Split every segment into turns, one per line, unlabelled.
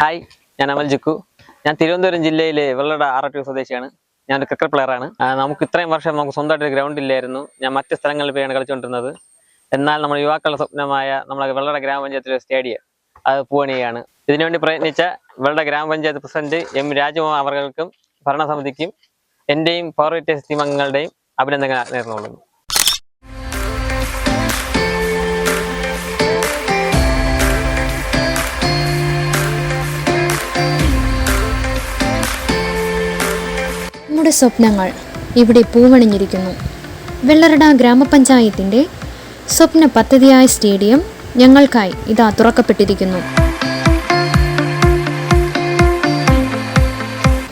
Hi ഞാൻ അമൽ ജിക്കു. ഞാൻ തിരുവനന്തപുരം ജില്ലയിലെ വെള്ളട ആറട്ടൂർ സ്വദേശിയാണ്. ഞാൻ ഒരു ക്രിക്കറ്റ് പ്ലെയറാണ് നമുക്ക് ഇത്രയും വർഷം നമുക്ക് സ്വന്തമായിട്ട് ഗ്രൗണ്ട് ഇല്ലായിരുന്നു. ഞാൻ മറ്റ് സ്ഥലങ്ങളിൽ പോയാണ് കളിച്ചുകൊണ്ടിരുന്നത്. എന്നാൽ നമ്മുടെ യുവാക്കളുടെ സ്വപ്നമായ നമ്മുടെ വെള്ളട ഗ്രാമപഞ്ചായത്തിലെ സ്റ്റേഡിയം അത് പൂവണിയാണ് ഇതിനുവേണ്ടി പ്രയത്നിച്ച വെള്ളട ഗ്രാമപഞ്ചായത്ത് പ്രസിഡന്റ് എം രാജമോഹൻ അവർക്കും ഭരണസമിതിക്കും എന്റെയും പവർവിറ്റേഴ്സ് ടീം അംഗങ്ങളുടെയും അഭിനന്ദനങ്ങൾ നേർന്നുകൊള്ളുന്നു.
നമ്മുടെ സ്വപ്നങ്ങൾ ഇവിടെ പൂവണിഞ്ഞിരിക്കുന്നു. വെള്ളറട ഗ്രാമപഞ്ചായത്തിന്റെ സ്വപ്ന പദ്ധതിയായ സ്റ്റേഡിയം ഞങ്ങൾക്കായി ഇതാ തുറക്കപ്പെട്ടിരിക്കുന്നു.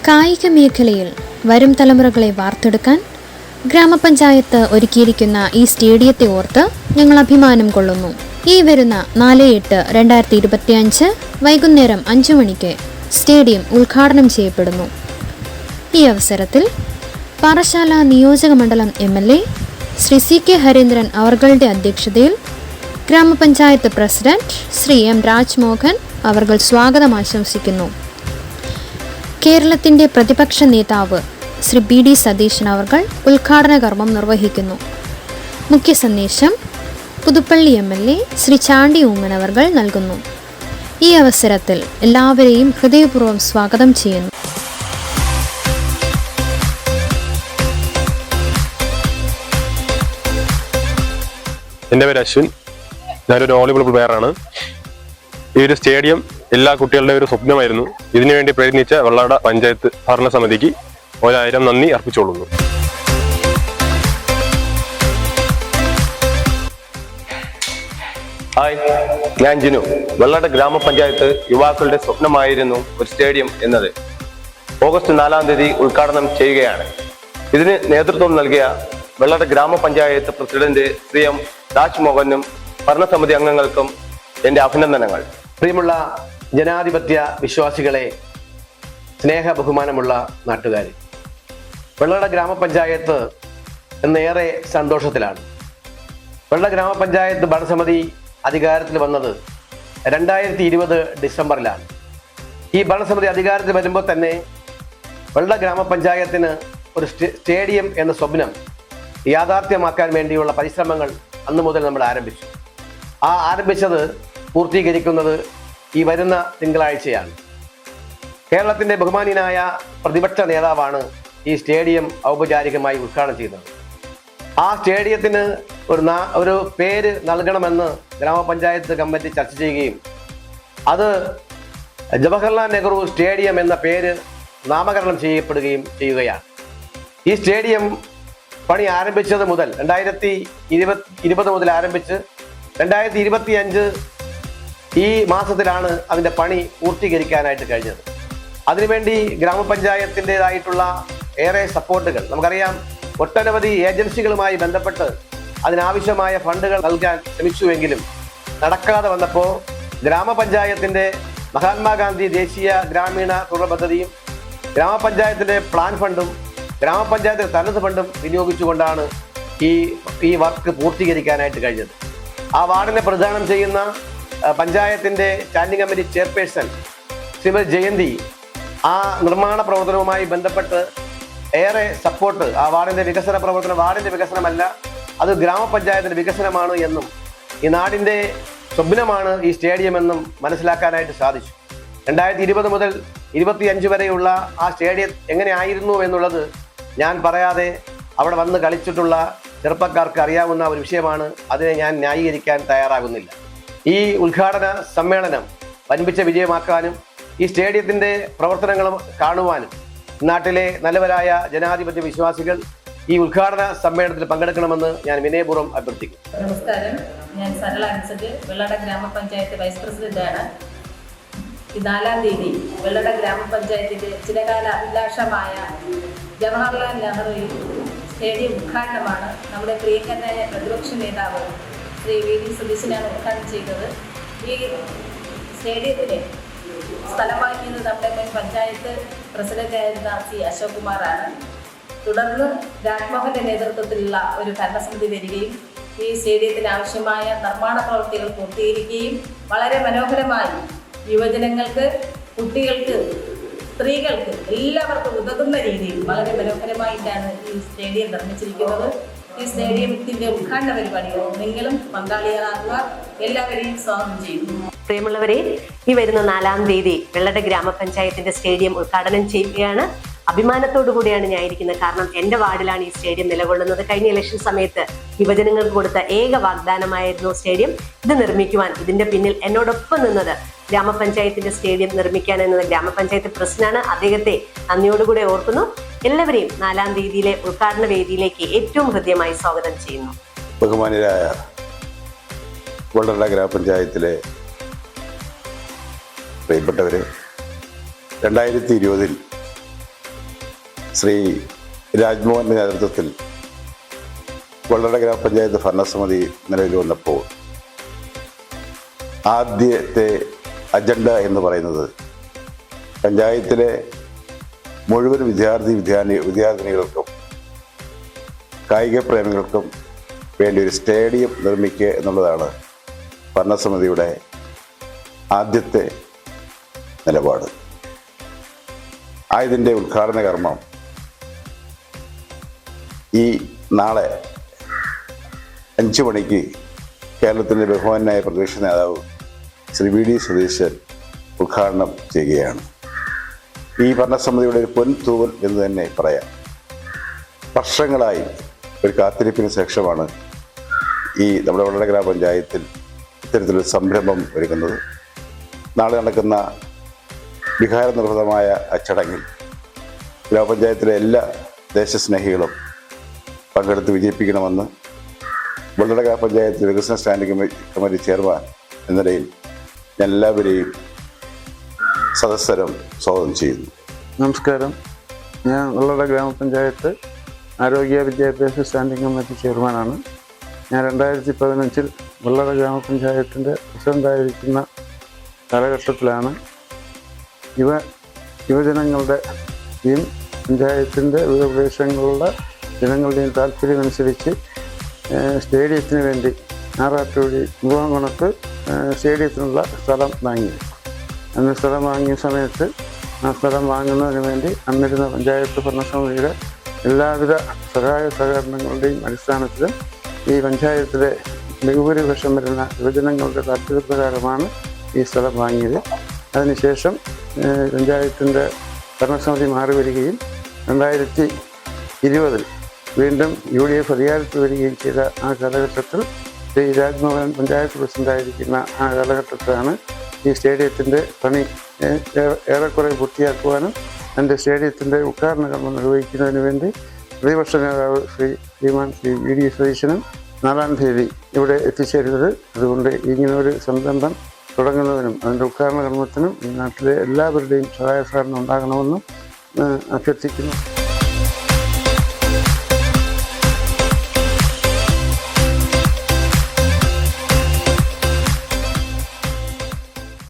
കായിക മേഖലയിൽ വരും തലമുറകളെ വാർത്തെടുക്കാൻ ഗ്രാമപഞ്ചായത്ത് ഒരുക്കിയിരിക്കുന്ന ഈ സ്റ്റേഡിയത്തെ ഓർത്ത് ഞങ്ങൾ അഭിമാനം കൊള്ളുന്നു. ഈ വരുന്ന നാല് എട്ട് രണ്ടായിരത്തി ഇരുപത്തിയഞ്ച് വൈകുന്നേരം അഞ്ചു മണിക്ക് സ്റ്റേഡിയം ഉദ്ഘാടനം ചെയ്യപ്പെടുന്നു. ഈ അവസരത്തിൽ പാറശാല നിയോജക മണ്ഡലം M L A Shri C K Harindran അവർകളുടെ അധ്യക്ഷതയിൽ ഗ്രാമപഞ്ചായത്ത് പ്രസിഡന്റ് ശ്രീ എം രാജ്മോഹൻ അവർകൾ സ്വാഗതം ആശംസിക്കുന്നു. കേരളത്തിന്റെ പ്രതിപക്ഷ നേതാവ് ശ്രീ ബി ഡി സതീശൻ അവർകൾ ഉദ്ഘാടന കർമ്മം നിർവഹിക്കുന്നു. മുഖ്യ സന്ദേശം Puthuppally M L A Shri Chandy Oommen അവർകൾ നൽകുന്നു. ഈ അവസരത്തിൽ എല്ലാവരെയും ഹൃദയപൂർവം സ്വാഗതം ചെയ്യുന്നു.
എന്റെ പേര് അശ്വിൻ. ഞാനൊരു വോളിബോൾ പ്ലെയറാണ്. ഈ ഒരു സ്റ്റേഡിയം എല്ലാ കുട്ടികളുടെ ഒരു സ്വപ്നമായിരുന്നു. ഇതിനുവേണ്ടി പ്രയത്നിച്ച വെള്ളാട പഞ്ചായത്ത് ഭരണസമിതിക്ക് ഒരായിരം നന്ദി അർപ്പിച്ചുകൊള്ളുന്നു.
ഹായ് ഞാൻ ജിനു. വെള്ളാട് ഗ്രാമപഞ്ചായത്ത് യുവാക്കളുടെ സ്വപ്നമായിരുന്നു ഒരു സ്റ്റേഡിയം എന്നത്. ഓഗസ്റ്റ് നാലാം തീയതി ഉദ്ഘാടനം ചെയ്യുകയാണ്. ഇതിന് നേതൃത്വം നൽകിയ വെള്ളാട ഗ്രാമപഞ്ചായത്ത് പ്രസിഡന്റ് ശ്രീ എം രാജ്മോഹനും ഭരണസമിതി അംഗങ്ങൾക്കും എന്റെ അഭിനന്ദനങ്ങൾ.
പ്രിയമുള്ള ജനാധിപത്യ വിശ്വാസികളെ സ്നേഹ ബഹുമാനമുള്ള നാട്ടുകാർ വെള്ളട ഗ്രാമപഞ്ചായത്ത് എന്നേറെ സന്തോഷത്തിലാണ്. വെള്ള ഗ്രാമപഞ്ചായത്ത് ഭരണസമിതി അധികാരത്തിൽ വന്നത് രണ്ടായിരത്തി ഇരുപത് ഡിസംബറിലാണ്. ഈ ഭരണസമിതി അധികാരത്തിൽ വരുമ്പോൾ തന്നെ വെള്ള ഗ്രാമപഞ്ചായത്തിന് ഒരു സ്റ്റേഡിയം എന്ന സ്വപ്നം യാഥാർത്ഥ്യമാക്കാൻ വേണ്ടിയുള്ള പരിശ്രമങ്ങൾ അന്ന് മുതൽ നമ്മൾ ആരംഭിച്ചു. ആ ആരംഭിച്ചത് പൂർത്തീകരിക്കുന്നത് ഈ വരുന്ന തിങ്കളാഴ്ചയാണ്. കേരളത്തിന്റെ ബഹുമാനീയനായ പ്രതിപക്ഷ നേതാവാണ് ഈ സ്റ്റേഡിയം ഔപചാരികമായി ഉദ്ഘാടനം ചെയ്തത്. ആ സ്റ്റേഡിയത്തിന് ഒരു ഒരു പേര് നൽകണമെന്ന് ഗ്രാമപഞ്ചായത്ത് കമ്മിറ്റി ചർച്ച ചെയ്യുകയും അത് ജവഹർലാൽ നെഹ്റു സ്റ്റേഡിയം എന്ന പേര് നാമകരണം ചെയ്യപ്പെടുകയും ചെയ്യുകയാണ്. ഈ സ്റ്റേഡിയം പണി ആരംഭിച്ചത് മുതൽ രണ്ടായിരത്തി ഇരുപത് ഇരുപത് മുതൽ ആരംഭിച്ച് രണ്ടായിരത്തി ഇരുപത്തി അഞ്ച് ഈ മാസത്തിലാണ് അതിന്റെ പണി പൂർത്തീകരിക്കാനായിട്ട് കഴിഞ്ഞത്. അതിനുവേണ്ടി ഗ്രാമപഞ്ചായത്തിന്റെതായിട്ടുള്ള ഏറെ സപ്പോർട്ടുകൾ. നമുക്കറിയാം ഒട്ടനവധി ഏജൻസികളുമായി ബന്ധപ്പെട്ട് അതിനാവശ്യമായ ഫണ്ടുകൾ നൽകാൻ ശ്രമിച്ചുവെങ്കിലും നടക്കാതെ വന്നപ്പോൾ ഗ്രാമപഞ്ചായത്തിന്റെ മഹാത്മാഗാന്ധി ദേശീയ ഗ്രാമീണ തൊഴിൽ പദ്ധതിയും ഗ്രാമപഞ്ചായത്തിന്റെ പ്ലാൻ ഫണ്ടും ഗ്രാമപഞ്ചായത്ത് തനത് ഫണ്ടും വിനിയോഗിച്ചുകൊണ്ടാണ് ഈ ഈ വർക്ക് പൂർത്തീകരിക്കാനായിട്ട് കഴിഞ്ഞത്. ആ വാർഡിനെ പ്രദാനം ചെയ്യുന്ന പഞ്ചായത്തിന്റെ standing committee chairperson Shrimati Jayanthi ആ നിർമ്മാണ പ്രവർത്തനവുമായി ബന്ധപ്പെട്ട് ഏറെ സപ്പോർട്ട് ആ വാർഡിന്റെ വികസന പ്രവർത്തനം വാർഡിന്റെ വികസനമല്ല അത് ഗ്രാമപഞ്ചായത്തിന്റെ വികസനമാണ് എന്നും ഈ നാടിന്റെ സ്വപ്നമാണ് ഈ സ്റ്റേഡിയം എന്നും മനസ്സിലാക്കാനായിട്ട് സാധിച്ചു. രണ്ടായിരത്തി ഇരുപത് മുതൽ ഇരുപത്തിയഞ്ച് വരെയുള്ള ആ സ്റ്റേഡിയം എങ്ങനെയായിരുന്നു എന്നുള്ളത് ഞാൻ പറയാതെ അവിടെ വന്ന് കളിച്ചിട്ടുള്ള ചെറുപ്പക്കാർക്ക് അറിയാവുന്ന ഒരു വിഷയമാണ്. അതിനെ ഞാൻ ന്യായീകരിക്കാൻ തയ്യാറാകുന്നില്ല. ഈ ഉദ്ഘാടന സമ്മേളനം വൻപിച്ച വിജയമാക്കാനും ഈ സ്റ്റേഡിയത്തിന്റെ പ്രവർത്തനങ്ങൾ കാണുവാനും നാട്ടിലെ നല്ലവരായ ജനാധിപത്യ വിശ്വാസികൾ ഈ ഉദ്ഘാടന സമ്മേളനത്തിൽ പങ്കെടുക്കണമെന്ന് ഞാൻ വിനയപൂർവം അഭ്യർത്ഥിക്കും
നമസ്കാരം. ഞാൻ സരള അൻസജ് വെള്ളട ഗ്രാമപഞ്ചായത്ത് വൈസ് പ്രസിഡന്റാണ്. നാലാം തീയതി വെള്ളട ഗ്രാമപഞ്ചായത്തിന്റെ ചിലകാല അഭിലാഷമായ ജവഹർലാൽ നെഹ്റു സ്റ്റേഡിയം ഉദ്ഘാടനമാണ് നമ്മുടെ പ്രിയങ്കരനായ പ്രതിപക്ഷ നേതാവ് ശ്രീ വി ഡി സതീശനാണ് ഉദ്ഘാടനം ചെയ്തത്. ഈ സ്റ്റേഡിയത്തിന് സ്ഥലം വാങ്ങിയത് നമ്മുടെ മുൻ പഞ്ചായത്ത് പ്രസിഡന്റായിരുന്ന സി അശോക് കുമാറാണ് തുടർന്ന് രാജ്മോഹന്റെ നേതൃത്വത്തിലുള്ള ഒരു ഭരണസമിതി വരികയും ഈ സ്റ്റേഡിയത്തിന് ആവശ്യമായ നിർമ്മാണ പ്രവൃത്തികൾ പൂർത്തീകരിക്കുകയും വളരെ മനോഹരമായി യുവജനങ്ങൾക്ക് കുട്ടികൾക്ക് സ്ത്രീകൾക്ക് എല്ലാവർക്കും ഉതകുന്ന രീതിയിൽ വളരെ മനോഹരമായിട്ടാണ് ഈ സ്റ്റേഡിയം നിർമ്മിച്ചിരിക്കുന്നത്. ഈ സ്റ്റേഡിയത്തിന്റെ ഉദ്ഘാടന പരിപാടികൾ നിങ്ങളും പങ്കാളികളാക്കുക. എല്ലാവരെയും സ്വാഗതം ചെയ്യുന്നു.
പ്രിയമുള്ളവരെ ഈ വരുന്ന നാലാം തീയതി വെള്ളട ഗ്രാമപഞ്ചായത്തിന്റെ സ്റ്റേഡിയം ഉദ്ഘാടനം ചെയ്യുകയാണ്. അഭിമാനത്തോടു കൂടിയാണ് ഞാൻ ഇരിക്കുന്നത്. കാരണം എന്റെ വാർഡിലാണ് ഈ സ്റ്റേഡിയം നിലകൊള്ളുന്നത്. കഴിഞ്ഞ ഇലക്ഷൻ സമയത്ത് യുവജനങ്ങൾക്ക് കൊടുത്ത ഏക വാഗ്ദാനമായിരുന്നു സ്റ്റേഡിയം. ഇത് നിർമ്മിക്കുവാൻ ഇതിന്റെ പിന്നിൽ എന്നോടൊപ്പം നിന്നത് ഗ്രാമപഞ്ചായത്തിന്റെ സ്റ്റേഡിയം നിർമ്മിക്കാൻ എന്നത് ഗ്രാമപഞ്ചായത്ത് പ്രസിഡന്റാണ്. അദ്ദേഹത്തെ നന്ദിയോടുകൂടെ ഓർക്കുന്നു. എല്ലാവരെയും നാലാം തീയതിയിലെ ഉദ്ഘാടന വേദിയിലേക്ക് ഏറ്റവും ഹൃദ്യമായി സ്വാഗതം ചെയ്യുന്നു.
ബഹുമാനരായ വള്ളറ ഗ്രാമപഞ്ചായത്തിലെ പ്രിയപ്പെട്ടവരെ രണ്ടായിരത്തി ഇരുപതിൽ ശ്രീ രാജ്മോഹന്റെ നേതൃത്വത്തിൽ വള്ളട ഗ്രാമപഞ്ചായത്ത് ഭരണസമിതി നിലവിൽ വന്നപ്പോൾ ആദ്യത്തെ അജണ്ട എന്ന് പറയുന്നത് പഞ്ചായത്തിലെ മുഴുവൻ വിദ്യാർത്ഥി വിദ്യാർത്ഥി വിദ്യാർത്ഥിനികൾക്കും കായിക പ്രേമികൾക്കും വേണ്ടി ഒരു സ്റ്റേഡിയം നിർമ്മിക്കുക എന്നുള്ളതാണ് ഭരണസമിതിയുടെ ആദ്യത്തെ നിലപാട്. ആയതിന്റെ ഉദ്ഘാടന കർമ്മം ഈ നാളെ അഞ്ചു മണിക്ക് കേരളത്തിന്റെ ബഹുമാനായ പ്രതിപക്ഷ നേതാവ് ശ്രീ വി ഡി സതീശൻ ഉദ്ഘാടനം ചെയ്യുകയാണ്. ഈ ഭരണസമിതിയുടെ ഒരു പൊൻതൂവൽ എന്ന് തന്നെ പറയാം. വർഷങ്ങളായി ഒരു കാത്തിരിപ്പിന് ശേഷമാണ് ഈ നമ്മുടെ വള്ളട ഗ്രാമപഞ്ചായത്തിൽ ഇത്തരത്തിലൊരു സംരംഭം ഒരുക്കുന്നത് നാളെ നടക്കുന്ന വികാരനിർഭരമായ അച്ചടങ്ങിൽ ഗ്രാമപഞ്ചായത്തിലെ എല്ലാ ദേശസ്നേഹികളും പങ്കെടുത്ത് വിജയിപ്പിക്കണമെന്ന് വെള്ളടക പഞ്ചായത്ത് വികസന സ്റ്റാൻഡിംഗ് കമ്മിറ്റി ചെയർമാൻ എന്ന നിലയിൽ ഞാൻ എല്ലാവരെയും സദസ്സരം സ്വാഗതം ചെയ്യുന്നു.
നമസ്കാരം. ഞാൻ ഉള്ളട ഗ്രാമപഞ്ചായത്ത് ആരോഗ്യ വിദ്യാഭ്യാസ സ്റ്റാൻഡിംഗ് കമ്മിറ്റി ചെയർമാനാണ്. ഞാൻ രണ്ടായിരത്തി പതിനഞ്ചിൽ ഉള്ളട ഗ്രാമപഞ്ചായത്തിന്റെ പ്രസിഡന്റായിരിക്കുന്ന കാലഘട്ടത്തിലാണ്. യുവ യുവജനങ്ങളുടെയും പഞ്ചായത്തിന്റെ വിവിധ പ്രദേശങ്ങളിലുള്ള ജനങ്ങളുടെയും താല്പര്യമനുസരിച്ച് സ്റ്റേഡിയത്തിന് വേണ്ടി ആറാട്ടുവഴി മുഖാംകുണത്ത് സ്റ്റേഡിയത്തിനുള്ള സ്ഥലം വാങ്ങി. അന്ന് സ്ഥലം വാങ്ങിയ സമയത്ത് ആ സ്ഥലം വാങ്ങുന്നതിന് വേണ്ടി അന്നിരുന്ന പഞ്ചായത്ത് ഭരണസമിതിയുടെ എല്ലാവിധ സഹായ സഹകരണങ്ങളുടെയും അടിസ്ഥാനത്തിൽ ഈ പഞ്ചായത്തിലെ ബഹുഭൂരിപക്ഷം വരുന്ന യുവജനങ്ങളുടെ താല്പര്യപ്രകാരമാണ് ഈ സ്ഥലം വാങ്ങിയത്. അതിനുശേഷം പഞ്ചായത്തിന്റെ ഭരണസമിതി മാറി വരികയും രണ്ടായിരത്തി ഇരുപതിൽ വീണ്ടും യു ഡി എഫ് അധികാരത്തിൽ വരികയും ചെയ്ത ആ കാലഘട്ടത്തിൽ ശ്രീ രാജ്മോഹൻ പഞ്ചായത്ത് പ്രസിഡന്റായിരിക്കുന്ന ആ കാലഘട്ടത്തിലാണ് ഈ സ്റ്റേഡിയത്തിന്റെ പണി ഏറെക്കുറെ പൂർത്തിയാക്കുവാനും എന്റെ സ്റ്റേഡിയത്തിന്റെ ഉദ്ഘാടന കർമ്മം നിർവഹിക്കുന്നതിന് വേണ്ടി പ്രതിപക്ഷ നേതാവ് ശ്രീ ശ്രീമാൻ ശ്രീ വി ഡി സതീശനും നാലാം തീയതി ഇവിടെ എത്തിച്ചേരുന്നത്. അതുകൊണ്ട് ഇങ്ങനെ ഒരു സംരംഭം തുടങ്ങുന്നതിനും അതിന്റെ ഉദ്ഘാടന കർമ്മത്തിനും ഈ നാട്ടിലെ എല്ലാവരുടെയും സഹായ സഹകരണം ഉണ്ടാകണമെന്നും അഭ്യർത്ഥിക്കുന്നു.